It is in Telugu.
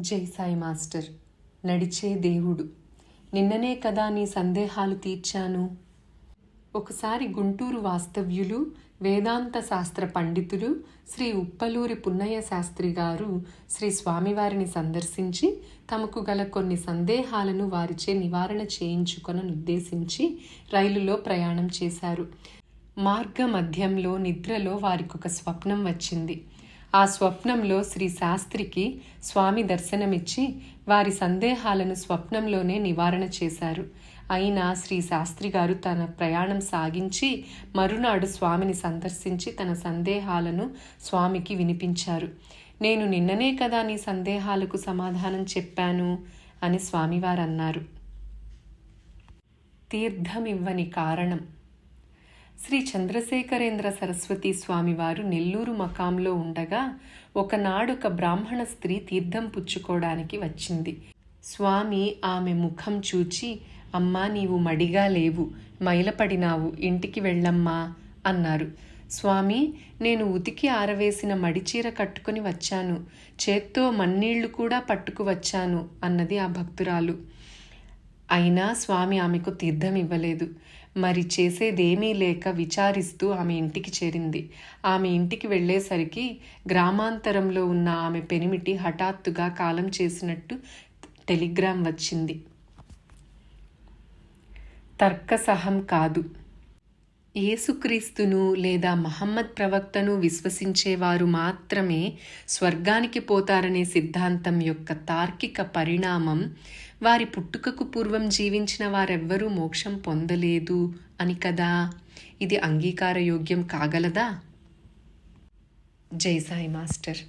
జై సాయి మాస్టర్ నడిచే దేవుడు. నిన్ననే కదా నీ సందేహాలు తీర్చాను. ఒకసారి గుంటూరు వాస్తవ్యులు వేదాంత శాస్త్ర పండితులు శ్రీ ఉప్పలూరి పున్నయ్య శాస్త్రి గారు శ్రీ స్వామివారిని సందర్శించి తమకు గల కొన్ని సందేహాలను వారిచే నివారణ చేయించుకొనను ఉద్దేశించి రైలులో ప్రయాణం చేశారు. మార్గ మధ్యంలో నిద్రలో వారికొక స్వప్నం వచ్చింది. ఆ స్వప్నంలో శ్రీ శాస్త్రికి స్వామి దర్శనమిచ్చి వారి సందేహాలను స్వప్నంలోనే నివారణ చేశారు. అయినా శ్రీ శాస్త్రి గారు తన ప్రయాణం సాగించి మరునాడు స్వామిని సందర్శించి తన సందేహాలను స్వామికి వినిపించారు. నేను నిన్ననే కదా నీ సందేహాలకు సమాధానం చెప్పాను అని స్వామివారు అన్నారు తీర్థమివ్వని కారణం. శ్రీ చంద్రశేఖరేంద్ర సరస్వతి స్వామివారు నెల్లూరు మకాంలో ఉండగా ఒకనాడు ఒక బ్రాహ్మణ స్త్రీ తీర్థం పుచ్చుకోవడానికి వచ్చింది. స్వామి ఆమె ముఖం చూచి అమ్మా నీవు మడిగా లేవు మైలపడినావు ఇంటికి వెళ్ళమ్మా అన్నారు. స్వామి నేను ఉతికి ఆరవేసిన మడిచీర కట్టుకుని వచ్చాను చేత్తో మన్నీళ్ళు కూడా పట్టుకు వచ్చాను అన్నది ఆ భక్తురాలు. అయినా స్వామి ఆమెకు తీర్థం ఇవ్వలేదు. మరి చేసేదేమీ లేక విచారిస్తూ ఆమె ఇంటికి చేరింది. ఆమె ఇంటికి వెళ్ళేసరికి గ్రామాంతరంలో ఉన్న ఆమె పెనిమిటి హఠాత్తుగా కాలం చేసినట్టు టెలిగ్రామ్ వచ్చింది. తర్కసహం కాదు. యేసుక్రీస్తును లేదా మహమ్మద్ ప్రవక్తను విశ్వసించేవారు మాత్రమే స్వర్గానికి పోతారనే సిద్ధాంతం యొక్క తార్కిక పరిణామం వారి పుట్టుకకు పూర్వం జీవించిన వారెవ్వరూ మోక్షం పొందలేదు అని కదా? ఇది అంగీకారయోగ్యం కాగలదా? జై సాయి మాస్టర్.